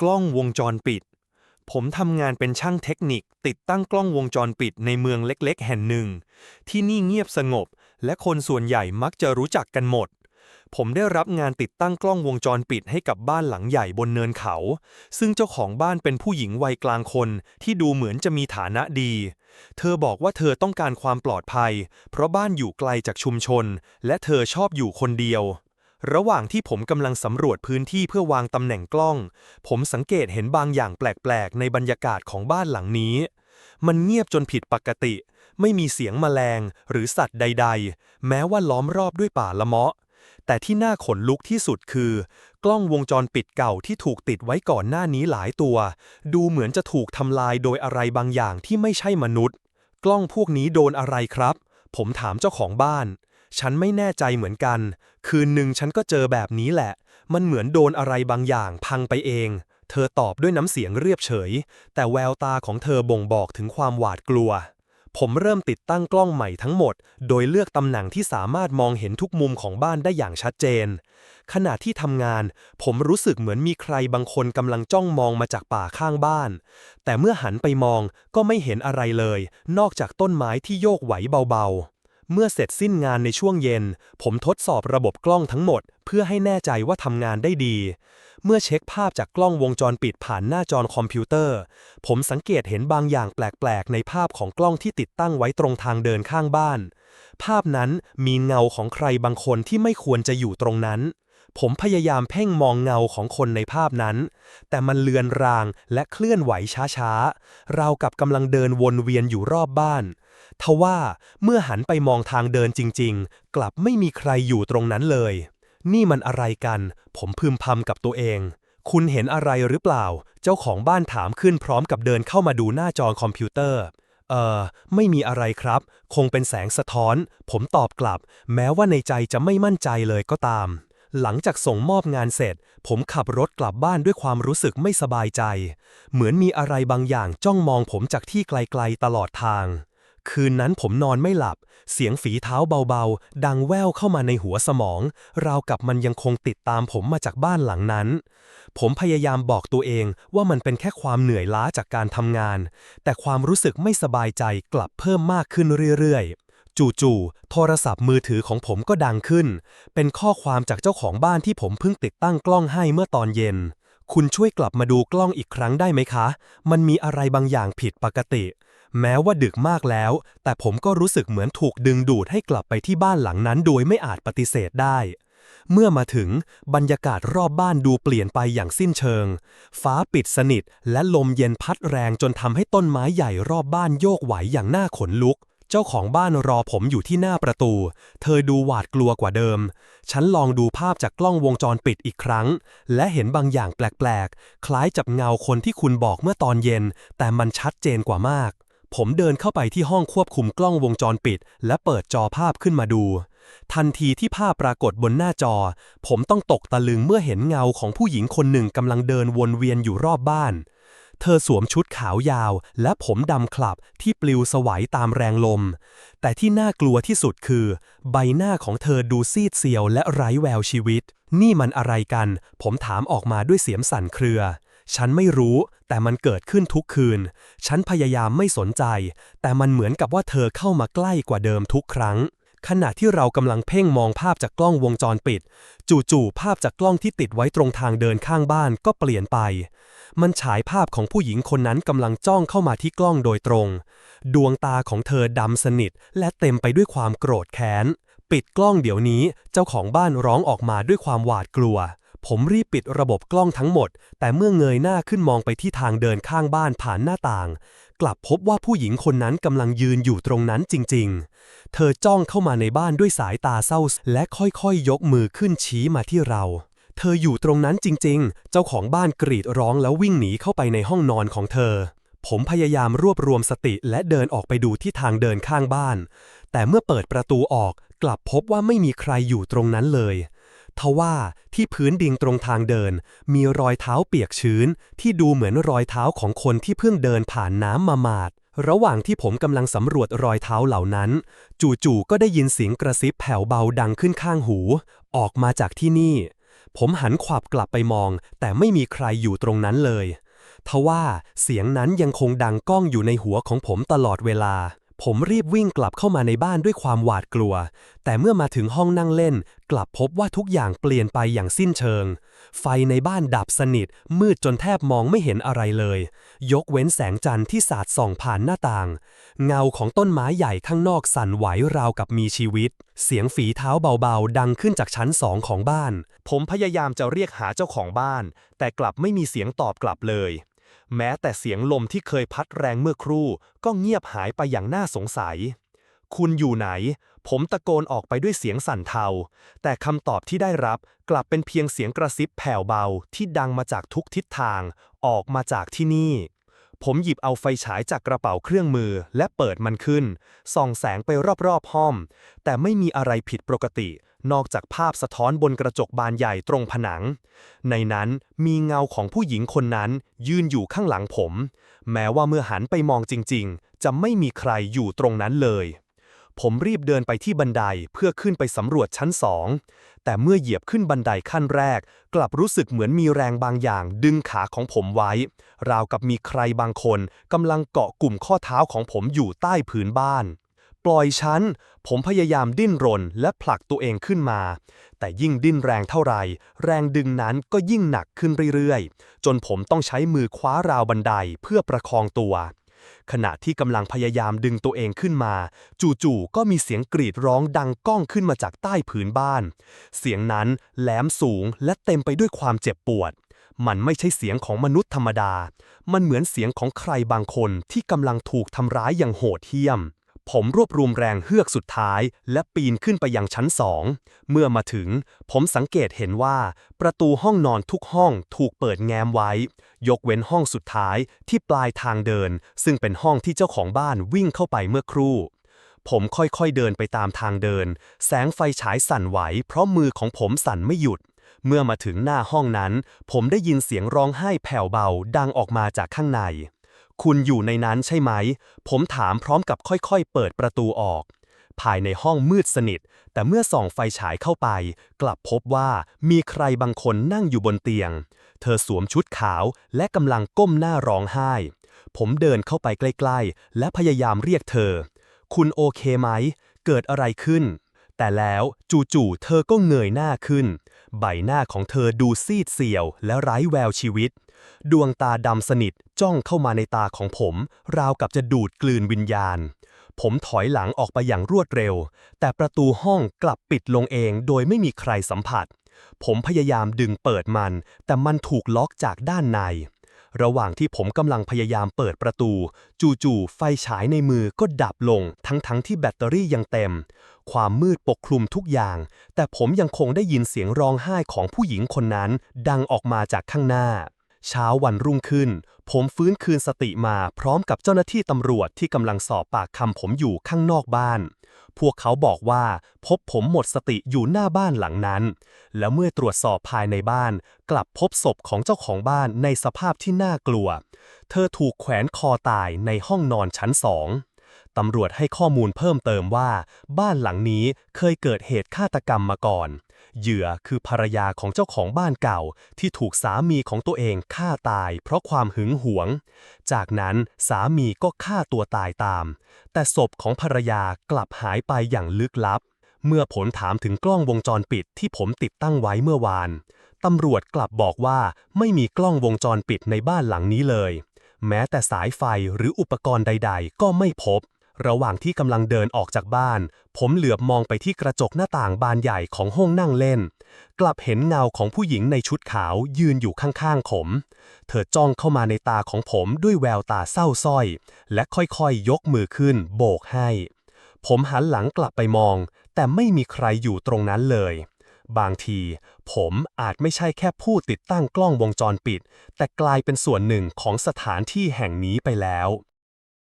กล้องวงจรปิด ผมทำงานเป็นช่างเทคนิค ติดตั้งกล้องวงจรปิดในเมืองเล็กๆ แห่งหนึ่ง ที่นี่เงียบสงบ และคนส่วนใหญ่มักจะรู้จักกันหมด ผมได้รับงานติดตั้งกล้องวงจรปิดให้กับบ้านหลังใหญ่บนเนินเขา ซึ่งเจ้าของบ้านเป็นผู้หญิงวัยกลางคนที่ดูเหมือนจะมีฐานะดี เธอบอกว่าเธอต้องการความปลอดภัย เพราะบ้านอยู่ไกลจากชุมชน และเธอชอบอยู่คนเดียว ระหว่างที่ผมกำลังสำรวจพื้นที่เพื่อวางตำแหน่งกล้อง ผมสังเกตเห็นบางอย่างแปลกๆ ในบรรยากาศของบ้านหลังนี้ มันเงียบจนผิดปกติ ไม่มีเสียงแมลงหรือสัตว์ใด ๆ แม้ว่าล้อมรอบด้วยป่าละเมาะ แต่ที่น่าขนลุกที่สุดคือ กล้องวงจรปิดเก่าที่ถูกติดไว้ก่อนหน้านี้หลายตัว ดูเหมือนจะถูกทำลายโดยอะไรบางอย่างที่ไม่ใช่มนุษย์ กล้องพวกนี้โดนอะไรครับ ผมถามเจ้าของบ้าน ฉันไม่แน่ใจเหมือนกัน คืนหนึ่งฉันก็เจอแบบนี้แหละ มันเหมือนโดนอะไรบางอย่างพังไปเอง เธอตอบด้วยน้ำเสียงเรียบเฉย แต่แววตาของเธอบ่งบอกถึงความหวาดกลัว ผมเริ่มติดตั้งกล้องใหม่ทั้งหมด โดยเลือกตำแหน่งที่สามารถมองเห็นทุกมุมของบ้านได้อย่างชัดเจน ขณะที่ทำงาน ผมรู้สึกเหมือนมีใครบางคนกำลังจ้องมองมาจากป่าข้างบ้าน แต่เมื่อหันไปมองก็ไม่เห็นอะไรเลย นอกจากต้นไม้ที่โยกไหวเบาๆ เมื่อเสร็จสิ้นงานในช่วงเย็น ผมทดสอบระบบกล้องทั้งหมด เพื่อให้แน่ใจว่าทำงานได้ดี เมื่อเช็คภาพจากกล้องวงจรปิดผ่านหน้าจอคอมพิวเตอร์ ผมสังเกตเห็นบางอย่างแปลก ๆ ในภาพของกล้องที่ติดตั้งไว้ตรงทางเดินข้างบ้าน ภาพนั้นมีเงาของใครบางคนที่ไม่ควรจะอยู่ตรงนั้น ผมพยายามเพ่งมองเงาของคนในภาพนั้น แต่มันเลือนรางและเคลื่อนไหวช้าๆ ราวกับกำลังเดินวนเวียนอยู่รอบบ้าน ทว่าเมื่อหันไปมองทางเดินจริงๆ กลับไม่มีใครอยู่ตรงนั้นเลย นี่มันอะไรกัน ผมพึมพำกับตัวเอง คุณเห็นอะไรหรือเปล่า เจ้าของบ้านถามขึ้นพร้อมกับเดินเข้ามาดูหน้าจอคอมพิวเตอร์เอ่อ ไม่มีอะไรครับ คงเป็นแสงสะท้อน ผมตอบกลับ แม้ว่าในใจจะไม่มั่นใจเลยก็ตาม หลังจากส่งมอบงานเสร็จ ผมขับรถกลับบ้านด้วยความรู้สึกไม่สบายใจ เหมือนมีอะไรบางอย่างจ้องมองผมจากที่ไกลๆตลอดทาง คืนนั้นผมนอนไม่หลับ เสียงฝีเท้าเบาๆ ดังแว่วเข้ามาในหัวสมอง ราวกับมันยังคงติดตามผมมาจากบ้านหลังนั้น ผมพยายามบอกตัวเองว่ามันเป็นแค่ความเหนื่อยล้าจากการทำงาน แต่ความรู้สึกไม่สบายใจกลับเพิ่มมากขึ้นเรื่อยๆ จู่ๆ โทรศัพท์มือถือของผมก็ดังขึ้น เป็นข้อความจากเจ้าของบ้านที่ผมเพิ่งติดตั้งกล้องให้เมื่อตอนเย็น คุณช่วยกลับมาดูกล้องอีกครั้งได้ไหมคะ มันมีอะไรบางอย่างผิดปกติ แม้ว่าดึกมากแล้ว แต่ผมก็รู้สึกเหมือนถูกดึงดูดให้กลับไปที่บ้านหลังนั้นโดยไม่อาจปฏิเสธได้ เมื่อมาถึงบรรยากาศรอบบ้านดูเปลี่ยนไปอย่างสิ้นเชิง ฟ้าปิดสนิทและลมเย็นพัดแรงจนทำให้ต้นไม้ใหญ่รอบบ้านโยกไหวอย่างน่าขนลุก เจ้าของบ้านรอผมอยู่ที่หน้าประตู เธอดูหวาดกลัวกว่าเดิม ฉันลองดูภาพจากกล้องวงจรปิดอีกครั้ง และเห็นบางอย่างแปลกๆ คล้ายจับเงาคนที่คุณบอกเมื่อตอนเย็น แต่มันชัดเจนกว่ามาก ผมเดินเข้าไปที่ห้องควบคุมกล้องวงจรปิด และเปิดจอภาพขึ้นมาดู ทันทีที่ภาพปรากฏบนหน้าจอ ผมต้องตกตะลึงเมื่อเห็นเงาของผู้หญิงคนหนึ่งกำลังเดินวนเวียนอยู่รอบบ้าน เธอสวมชุดขาวยาวและผมดำคลับที่ปลิวสวัยตามแรงลม แต่ที่น่ากลัวที่สุดคือ ใบหน้าของเธอดูซีดเซียวและไร้แววชีวิต นี่มันอะไรกัน ผมถามออกมาด้วยเสียงสั่นเครือ ฉันไม่รู้ แต่มันเกิดขึ้นทุกคืน ฉันพยายามไม่สนใจ แต่มันเหมือนกับว่าเธอเข้ามาใกล้กว่าเดิมทุกครั้ง ขณะที่เรากำลังเพ่งมองภาพจากกล้องวงจรปิด จู่ๆภาพจากกล้องที่ติดไว้ตรงทางเดินข้างบ้านก็เปลี่ยนไป มันฉายภาพของผู้หญิงคนนั้นกำลังจ้องเข้ามาที่กล้องโดยตรง ดวงตาของเธอดำสนิท และเต็มไปด้วยความโกรธแค้น ปิดกล้องเดี๋ยวนี้เจ้าของบ้านร้องออกมาด้วยความหวาดกลัว ผมรีบปิดระบบกล้องทั้งหมด แต่เมื่อเงยหน้าขึ้นมองไปที่ทางเดินข้างบ้านผ่านหน้าต่าง กลับพบว่าผู้หญิงคนนั้นกำลังยืนอยู่ตรงนั้นจริง ๆ เธอจ้องเข้ามาในบ้านด้วยสายตาเศร้า และค่อยๆยกมือขึ้นชี้มาที่เรา เธออยู่ตรงนั้นจริง ๆ เจ้าของบ้านกรีดร้องแล้ววิ่งหนีเข้าไปในห้องนอนของเธอ ผมพยายามรวบรวมสติและเดินออกไปดูที่ทางเดินข้างบ้าน แต่เมื่อเปิดประตูออกกลับพบว่าไม่มีใครอยู่ตรงนั้นเลย ทว่าที่พื้นดินตรงทางเดิน มีรอยเท้าเปียกชื้น ที่ดูเหมือนรอยเท้าของคนที่เพิ่งเดินผ่านน้ำมาหมาด ระหว่างที่ผมกำลังสำรวจรอยเท้าเหล่านั้น จู่ๆก็ได้ยินเสียงกระซิบแผ่วเบาดังขึ้นข้างหู ออกมาจากที่นี่ ผมหันขวับกลับไปมอง แต่ไม่มีใครอยู่ตรงนั้นเลยทว่าเสียงนั้นยังคงดังก้องอยู่ในหัวของผมตลอดเวลา ผมรีบวิ่งกลับเข้ามาในบ้านด้วยความหวาดกลัว แต่เมื่อมาถึงห้องนั่งเล่น กลับพบว่าทุกอย่างเปลี่ยนไปอย่างสิ้นเชิง ไฟในบ้านดับสนิท มืดจนแทบมองไม่เห็นอะไรเลย ยกเว้นแสงจันทร์ที่สาดส่องผ่านหน้าต่าง เงาของต้นไม้ใหญ่ข้างนอกสั่นไหวราวกับมีชีวิต เสียงฝีเท้าเบาๆ ดังขึ้นจากชั้นสองของบ้าน ผมพยายามจะเรียกหาเจ้าของบ้าน แต่กลับไม่มีเสียงตอบกลับเลย แม้แต่เสียงลมที่เคยพัดแรงเมื่อครู่ ก็เงียบหายไปอย่างน่าสงสัย คุณอยู่ไหน ผมตะโกนออกไปด้วยเสียงสั่นเทา แต่คำตอบที่ได้รับกลับเป็นเพียงเสียงกระซิบแผ่วเบาที่ดังมาจากทุกทิศทาง ออกมาจากที่นี่ ผมหยิบเอาไฟฉายจากกระเป๋าเครื่องมือและเปิดมันขึ้น ส่องแสงไปรอบๆห้อง แต่ไม่มีอะไรผิดปกติ นอกจากภาพสะท้อนบนกระจกบานใหญ่ตรงผนัง ในนั้นมีเงาของผู้หญิงคนนั้น ยืนอยู่ข้างหลังผม แม้ว่าเมื่อหันไปมองจริงๆ จะไม่มีใครอยู่ตรงนั้นเลย ผมรีบเดินไปที่บันไดเพื่อขึ้นไปสำรวจชั้นสอง แต่เมื่อเหยียบขึ้นบันไดขั้นแรก กลับรู้สึกเหมือนมีแรงบางอย่างดึงขาของผมไว้ ราวกับมีใครบางคนกำลังเกาะกลุ่มข้อเท้าของผมอยู่ใต้ผืนบ้าน ปล่อยฉัน ผมพยายามดิ้นรนและผลักตัวเองขึ้นมา แต่ยิ่งดิ้นแรงเท่าไหร่แรงดึงนั้นก็ยิ่งหนักขึ้นเรื่อยๆ จนผมต้องใช้มือคว้าราวบันไดเพื่อประคองตัว ขณะที่กำลังพยายามดึงตัวเองขึ้นมา จู่ๆก็มีเสียงกรีดร้องดังก้องขึ้นมาจากใต้ผืนบ้าน เสียงนั้นแหลมสูงและเต็มไปด้วยความเจ็บปวด มันไม่ใช่เสียงของมนุษย์ธรรมดา มันเหมือนเสียงของใครบางคนที่กำลังถูกทำร้ายอย่างโหดเหี้ยม ผมรวบรวมแรงเฮือกสุดท้าย และปีนขึ้นไปยังชั้นสอง เมื่อมาถึง ผมสังเกตเห็นว่า ประตูห้องนอนทุกห้องถูกเปิดแง้มไว้ ยกเว้นห้องสุดท้ายที่ปลายทางเดิน ซึ่งเป็นห้องที่เจ้าของบ้านวิ่งเข้าไปเมื่อครู่ ผมค่อยๆเดินไปตามทางเดิน แสงไฟฉายสั่นไหว เพราะมือของผมสั่นไม่หยุด เมื่อมาถึงหน้าห้องนั้น ผมได้ยินเสียงร้องไห้แผ่วเบาดังออกมาจากข้างใน คุณอยู่ในนั้นใช่ไหม ผมถามพร้อมกับค่อยๆ เปิดประตูออก ภายในห้องมืดสนิท แต่เมื่อส่องไฟฉายเข้าไป กลับพบว่ามีใครบางคนนั่งอยู่บนเตียง เธอสวมชุดขาวและกำลังก้มหน้าร้องไห้ ผมเดินเข้าไปใกล้ๆ และพยายามเรียกเธอ คุณโอเคไหม เกิดอะไรขึ้น แต่แล้วจู่ๆ เธอก็เงยหน้าขึ้น ใบหน้าของเธอดูซีดเซียวและไร้แววชีวิต ดวงตาดำสนิทจ้องเข้ามาในตาของผม ราวกับจะดูดกลืนวิญญาณ ผมถอยหลังออกไปอย่างรวดเร็ว แต่ประตูห้องกลับปิดลงเองโดยไม่มีใครสัมผัส ผมพยายามดึงเปิดมัน แต่มันถูกล็อกจากด้านใน ระหว่างที่ผมกำลังพยายามเปิดประตู จู่ๆไฟฉายในมือก็ดับลงทั้งๆที่แบตเตอรี่ยังเต็ม ความมืดปกคลุมทุกอย่าง แต่ผมยังคงได้ยินเสียงร้องไห้ของผู้หญิงคนนั้น ดังออกมาจากข้างหน้า เช้าวันรุ่งขึ้น ผมฟื้นคืนสติมาพร้อมกับเจ้าหน้าที่ตำรวจที่กำลังสอบปากคำผมอยู่ข้างนอกบ้าน พวกเขาบอกว่าพบผมหมดสติอยู่หน้าบ้านหลังนั้น แล้วเมื่อตรวจสอบภายในบ้าน กลับพบศพของเจ้าของบ้านในสภาพที่น่ากลัว เธอถูกแขวนคอตายในห้องนอนชั้นสองตำรวจให้ข้อมูลเพิ่มเติมว่า บ้านหลังนี้เคยเกิดเหตุฆาตกรรมมาก่อน เหยื่อคือภรรยาของเจ้าของบ้านเก่า ที่ถูกสามีของตัวเองฆ่าตาย เพราะความหึงหวง จากนั้นสามีก็ฆ่าตัวตายตาม แต่ศพของภรรยากลับหายไปอย่างลึกลับ เมื่อผลถามถึงกล้องวงจรปิดที่ผมติดตั้งไว้เมื่อวานตำรวจกลับบอกว่าไม่มีกล้องวงจรปิดในบ้านหลังนี้เลย แม้แต่สายไฟหรืออุปกรณ์ใด ๆ ก็ไม่พบ ระหว่างที่กำลังเดินออกจากบ้าน ผมเหลือบมองไปที่กระจกหน้าต่างบานใหญ่ของห้องนั่งเล่น กลับเห็นเงาของผู้หญิงในชุดขาวยืนอยู่ข้างๆผม เธอจ้องเข้ามาในตาของผมด้วยแววตาเศร้าส้อย และค่อยๆยกมือขึ้น โบกให้ ผมหันหลังกลับไปมอง แต่ไม่มีใครอยู่ตรงนั้นเลย บางที ผมอาจไม่ใช่แค่ผู้ติดตั้งกล้องวงจรปิด แต่กลายเป็นส่วนหนึ่งของสถานที่แห่งนี้ไปแล้ว